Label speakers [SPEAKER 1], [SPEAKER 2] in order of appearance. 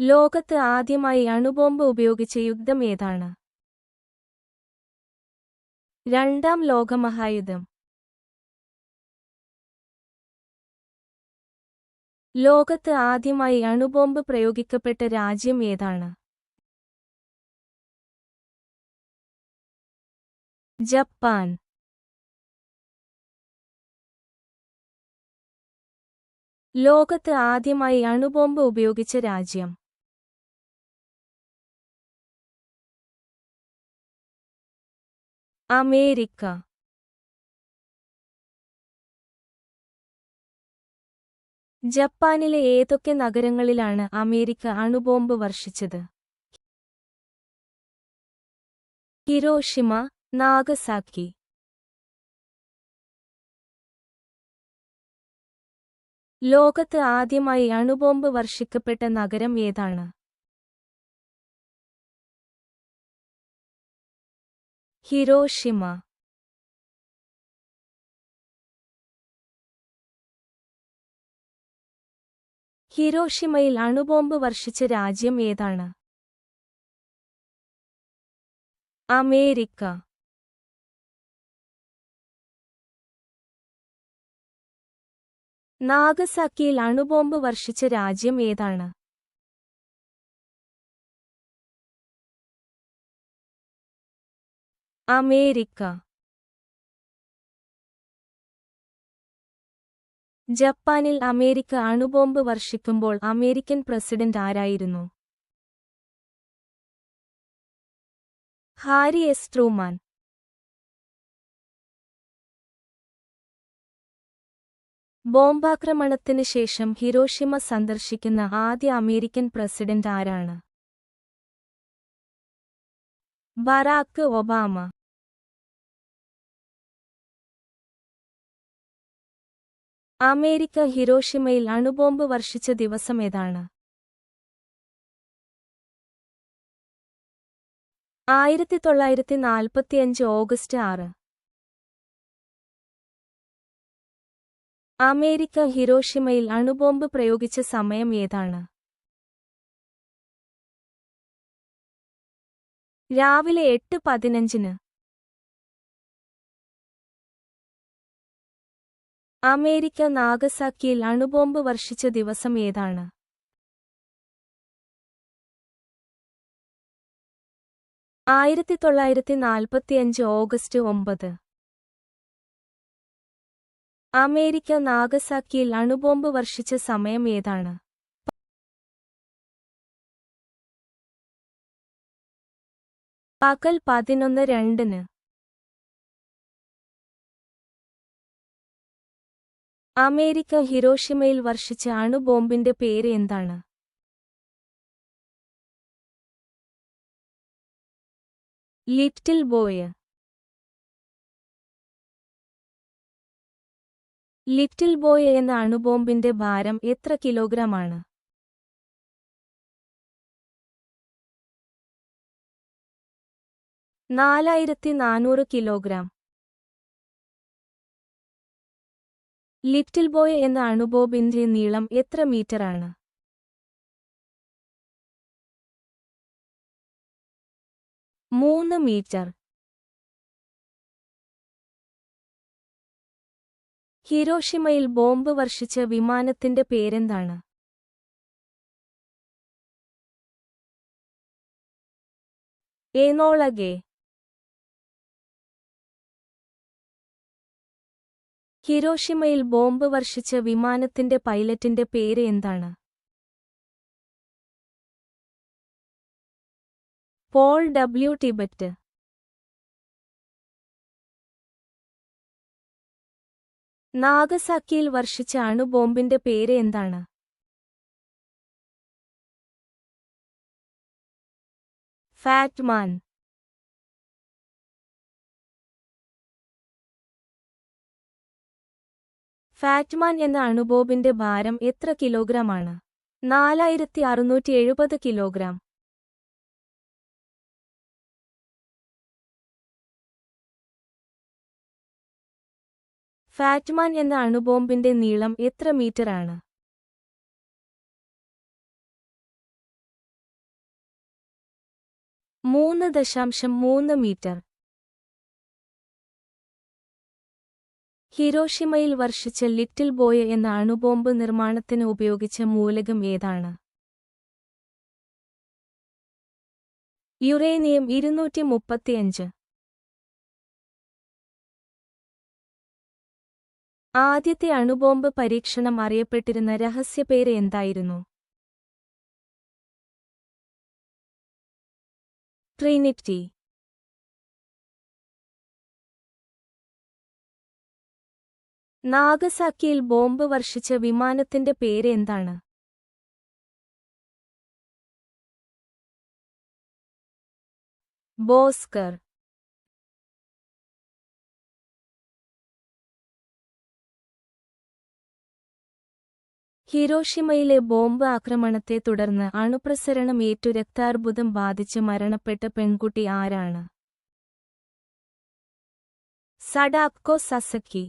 [SPEAKER 1] ലോകത്ത് ആദ്യമായി അണുബോംബ് ഉപയോഗിച്ച യുദ്ധം ഏതാണ്? രണ്ടാം ലോകമഹായുദ്ധം. ലോകത്ത് ആദ്യമായി അണുബോംബ് പ്രയോഗിക്കപ്പെട്ട രാജ്യം ഏതാണ്? ജപ്പാൻ. ലോകത്ത് ആദ്യമായി അണുബോംബ് ഉപയോഗിച്ച രാജ്യം. അമേരിക്ക. ജപ്പാനിലെ ഏതൊക്കെ നഗരങ്ങളിലാണ് അമേരിക്ക അണുബോംബ് വർഷിച്ചത്? Hiroshima Nagasaki. ലോകത്ത് ആദ്യമായി അണുബോംബ് വർഷിക്കപ്പെട്ട നഗരം ഏതാണ്? ഹിരോഷിമ. ഹിരോഷിമയിൽ അണുബോംബ് വർഷിച്ച രാജ്യം ഏതാണ്? അമേരിക്ക. നാഗസാക്കിയിൽ അണുബോംബ് വർഷിച്ച രാജ്യം ഏതാണ്? അമേരിക്ക. ജപ്പാനിൽ അമേരിക്ക അണുബോംബ് വർഷിക്കുമ്പോൾ അമേരിക്കൻ പ്രസിഡന്റ് ആരായിരുന്നു? Harry S. ട്രൂമാൻ. ബോംബാക്രമണത്തിന് ശേഷം ഹിരോഷിമ സന്ദർശിക്കുന്ന ആദ്യ അമേരിക്കൻ പ്രസിഡന്റ് ആരാണ്? Barack Obama. അമേരിക്ക ഹിരോഷിമയിൽ അണുബോംബ് വർഷിച്ച ദിവസം ഏതാണ്? ആയിരത്തി തൊള്ളായിരത്തി നാൽപ്പത്തിയഞ്ച് ഓഗസ്റ്റ് ആറ്. അമേരിക്ക ഹിരോഷിമയിൽ അണുബോംബ് പ്രയോഗിച്ച സമയം ഏതാണ്? രാവിലെ എട്ട് പതിനഞ്ചിന്. അമേരിക്ക നാഗസാക്കിയിൽ അണുബോംബ് വർഷിച്ച ദിവസം ഏതാണ്? ആയിരത്തി തൊള്ളായിരത്തി നാൽപ്പത്തിയഞ്ച് ഓഗസ്റ്റ് ഒമ്പത്. അമേരിക്ക നാഗസാക്കിയിൽ അണുബോംബ് വർഷിച്ച സമയം ഏതാണ്? പകൽ പതിനൊന്ന് രണ്ടിന്. അമേരിക്ക ഹിരോഷിമയിൽ വർഷിച്ച അണുബോംബിന്റെ പേര് എന്താണ്? Little boy. ലിറ്റിൽ ബോയ് എന്ന അണുബോംബിന്റെ ഭാരം എത്ര കിലോഗ്രാമാണ്? നാലായിരത്തി നാനൂറ് കിലോഗ്രാം. ലിറ്റിൽ ബോയ് എന്ന അണുബോബിന്റെ നീളം എത്ര മീറ്ററാണ്? മൂന്ന് മീറ്റർ. ഹിരോഷിമയിൽ ബോംബ് വർഷിച്ച വിമാനത്തിന്റെ പേരെന്താണ്? ഏനോളഗേ ഹിരോഷിമയിൽ ബോംബ് വർഷിച്ച വിമാനത്തിന്റെ പൈലറ്റിന്റെ പേര് എന്താണ്? Paul W Tibbets. നാഗസാക്കിയിൽ വർഷിച്ച അണുബോംബിന്റെ പേര് എന്താണ്? Fat Man. ഫാറ്റ്മാൻ എന്ന അണുബോബിന്റെ ഭാരം എത്ര കിലോഗ്രാമാണ്? നാലായിരത്തി അറുന്നൂറ്റി എഴുപത് കിലോഗ്രാം. ഫാറ്റ്മാൻ എന്ന അണുബോംബിന്റെ നീളം എത്ര മീറ്ററാണ്? മൂന്ന് ദശാംശം മൂന്ന് മീറ്റർ. ഹിരോഷിമയിൽ വർഷിച്ച ലിറ്റിൽ ബോയ് എന്ന അണുബോംബ് നിർമ്മാണത്തിന് ഉപയോഗിച്ച മൂലകം ഏതാണ്? യുറേനിയം ഇരുന്നൂറ്റി മുപ്പത്തിയഞ്ച് ആദ്യത്തെ അണുബോംബ് പരീക്ഷണം അറിയപ്പെട്ടിരുന്ന രഹസ്യപേര് എന്തായിരുന്നു? ട്രിനിറ്റി. നാഗസാക്കിയിൽ ബോംബ് വർഷിച്ച വിമാനത്തിന്റെ പേര് എന്താണ് ബോസ്കർ. ഹിരോഷിമയിലെ ബോംബ് ആക്രമണത്തെ തുടർന്ന് അണുപ്രസരണം ഏറ്റു രക്താർബുദം ബാധിച്ച് മരണപ്പെട്ട പെൺകുട്ടി ആരാണ്? Sadako Sasaki.